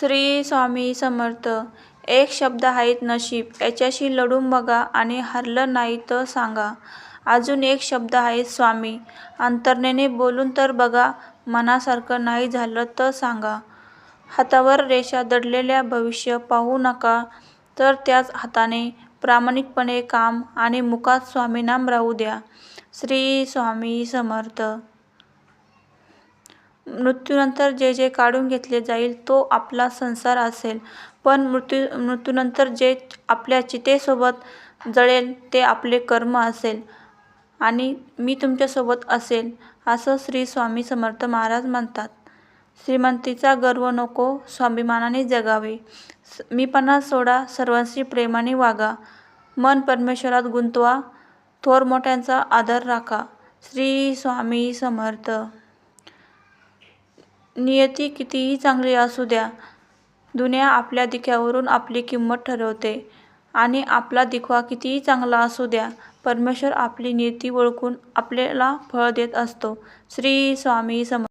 श्री स्वामी समर्थ. एक शब्द आहेत नशीब याच्याशी लढून बघा आणि हरलं नाही तर सांगा. अजून एक शब्द आहे स्वामी अंतर्नेने बोलून तर बघा मनासारखं नाही झालं तर सांगा. हातावर रेषा दडलेल्या भविष्य पाहू नका तर त्याच हाताने प्रामाणिकपणे काम आणि मुखात स्वामीनाम राहू द्या. श्री स्वामी समर्थ. मृत्यूनंतर जे जे काढून घेतले जाईल तो आपला संसार असेल. पण मृत्यू मृत्यूनंतर जे आपल्या चितेसोबत जळेल ते आपले कर्म असेल. आणि मी तुमच्यासोबत असेल असं श्री स्वामी समर्थ महाराज म्हणतात. श्रीमंतीचा गर्व नको स्वाभिमानाने जगावे. मीपणा सोडा सर्वांशी प्रेमाने वागा. मन परमेश्वरात गुंतवा थोर मोठ्यांचा आदर राखा. श्री स्वामी समर्थ. नियती कितीही चांगली असू द्या दुनिया आपल्या दिख्यावरून आपली किंमत ठरवते आणि आपला दिखवा कितीही चांगला असू द्या परमेश्वर आपली नियती ओळखून आपल्याला फळ देत असतो. श्री स्वामी समर्थ